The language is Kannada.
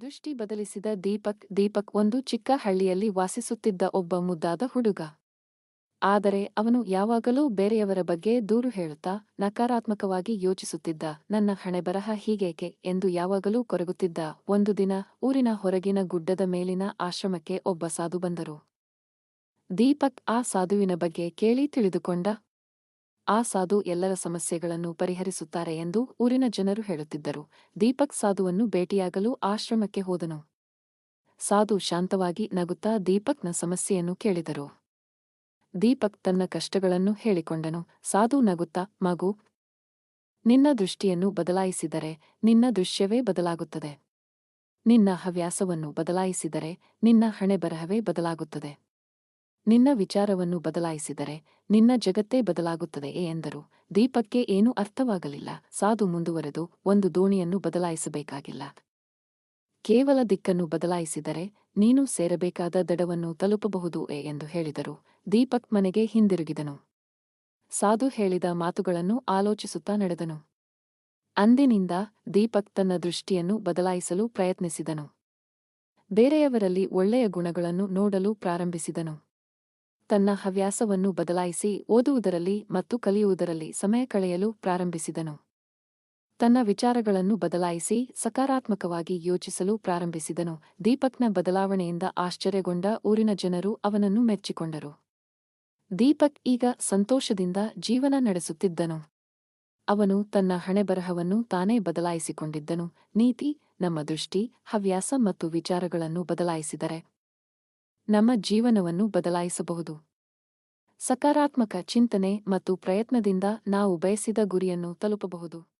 ದೃಷ್ಟಿ ಬದಲಿಸಿದ ದೀಪಕ್ ದೀಪಕ್ ಒಂದು ಚಿಕ್ಕ ಹಳ್ಳಿಯಲ್ಲಿ ವಾಸಿಸುತ್ತಿದ್ದ ಒಬ್ಬ ಮುದ್ದಾದ ಹುಡುಗ. ಆದರೆ ಅವನು ಯಾವಾಗಲೂ ಬೇರೆಯವರ ಬಗ್ಗೆ ದೂರು ಹೇಳುತ್ತಾ, ನಕಾರಾತ್ಮಕವಾಗಿ ಯೋಚಿಸುತ್ತಿದ್ದ, ನನ್ನ ಹಣೆಬರಹ ಹೀಗೇಕೆ ಎಂದು ಯಾವಾಗಲೂ ಕೊರಗುತ್ತಿದ್ದ ಒಂದು ದಿನ ಊರಿನ ಹೊರಗಿನ ಗುಡ್ಡದ ಮೇಲಿನ ಆಶ್ರಮಕ್ಕೆ ಒಬ್ಬ ಸಾಧು ಬಂದರು. ದೀಪಕ್ ಆ ಸಾಧುವಿನ ಬಗ್ಗೆ ಕೇಳಿ ತಿಳಿದುಕೊಂಡ ಆ ಸಾಧು ಎಲ್ಲರ ಸಮಸ್ಯೆಗಳನ್ನು ಪರಿಹರಿಸುತ್ತಾರೆ ಎಂದು ಊರಿನ ಜನರು ಹೇಳುತ್ತಿದ್ದರು. ದೀಪಕ್ ಸಾಧುವನ್ನು ಭೇಟಿಯಾಗಲು ಆಶ್ರಮಕ್ಕೆ ಹೋದನು. ಸಾಧು ಶಾಂತವಾಗಿ ನಗುತ್ತಾ ದೀಪಕ್ನ ಸಮಸ್ಯೆಯನ್ನು ಕೇಳಿದರು. ದೀಪಕ್ ತನ್ನ ಕಷ್ಟಗಳನ್ನು ಹೇಳಿಕೊಂಡನು. ಸಾಧು ನಗುತ್ತಾ, ಮಗು, ನಿನ್ನ ದೃಷ್ಟಿಯನ್ನು ಬದಲಾಯಿಸಿದರೆ ನಿನ್ನ ದೃಶ್ಯವೇ ಬದಲಾಗುತ್ತದೆ. ನಿನ್ನ ಹವ್ಯಾಸವನ್ನು ಬದಲಾಯಿಸಿದರೆ ನಿನ್ನ ಹಣೆಬರಹವೇ ಬದಲಾಗುತ್ತದೆ. ನಿನ್ನ ವಿಚಾರವನ್ನು ಬದಲಾಯಿಸಿದರೆ ನಿನ್ನ ಜಗತ್ತೇ ಬದಲಾಗುತ್ತದೆಯೇ ಎಂದರು. ದೀಪಕ್ಕೆ ಏನೂ ಅರ್ಥವಾಗಲಿಲ್ಲ. ಸಾಧು ಮುಂದುವರೆದು ಒಂದು ದೋಣಿಯನ್ನು ಬದಲಾಯಿಸಬೇಕಾಗಿಲ್ಲ. ಕೇವಲ ದಿಕ್ಕನ್ನು ಬದಲಾಯಿಸಿದರೆ ನೀನು ಸೇರಬೇಕಾದ ದಡವನ್ನು ತಲುಪಬಹುದು ಎಂದು ಹೇಳಿದರು. ದೀಪಕ್ ಮನೆಗೆ ಹಿಂದಿರುಗಿದನು. ಸಾಧು ಹೇಳಿದ ಮಾತುಗಳನ್ನು ಆಲೋಚಿಸುತ್ತಾ ನಡೆದನು. ಅಂದಿನಿಂದ ದೀಪಕ್ ತನ್ನ ದೃಷ್ಟಿಯನ್ನು ಬದಲಾಯಿಸಲು ಪ್ರಯತ್ನಿಸಿದನು. ಬೇರೆಯವರಲ್ಲಿ ಒಳ್ಳೆಯ ಗುಣಗಳನ್ನು ನೋಡಲು ಪ್ರಾರಂಭಿಸಿದನು. ತನ್ನ ಹವ್ಯಾಸವನ್ನು ಬದಲಾಯಿಸಿ ಓದುವುದರಲ್ಲಿ ಮತ್ತು ಕಲಿಯುವುದರಲ್ಲಿ ಸಮಯ ಕಳೆಯಲು ಪ್ರಾರಂಭಿಸಿದನು. ತನ್ನ ವಿಚಾರಗಳನ್ನು ಬದಲಾಯಿಸಿ ಸಕಾರಾತ್ಮಕವಾಗಿ ಯೋಚಿಸಲು ಪ್ರಾರಂಭಿಸಿದನು. ದೀಪಕ್ನ ಬದಲಾವಣೆಯಿಂದ ಆಶ್ಚರ್ಯಗೊಂಡ ಊರಿನ ಜನರು ಅವನನ್ನು ಮೆಚ್ಚಿಕೊಂಡರು. ದೀಪಕ್ ಈಗ ಸಂತೋಷದಿಂದ ಜೀವನ ನಡೆಸುತ್ತಿದ್ದನು. ಅವನು ತನ್ನ ಹಣೆಬರಹವನ್ನು ತಾನೇ ಬದಲಾಯಿಸಿಕೊಂಡಿದ್ದನು. ನೀತಿ, ನಮ್ಮ ದೃಷ್ಟಿ, ಹವ್ಯಾಸ ಮತ್ತು ವಿಚಾರಗಳನ್ನು ಬದಲಾಯಿಸಿದರೆ ನಮ್ಮ ಜೀವನವನ್ನು ಬದಲಾಯಿಸಬಹುದು. ಸಕಾರಾತ್ಮಕ ಚಿಂತನೆ ಮತ್ತು ಪ್ರಯತ್ನದಿಂದ ನಾವು ಬಯಸಿದ ಗುರಿಯನ್ನು ತಲುಪಬಹುದು.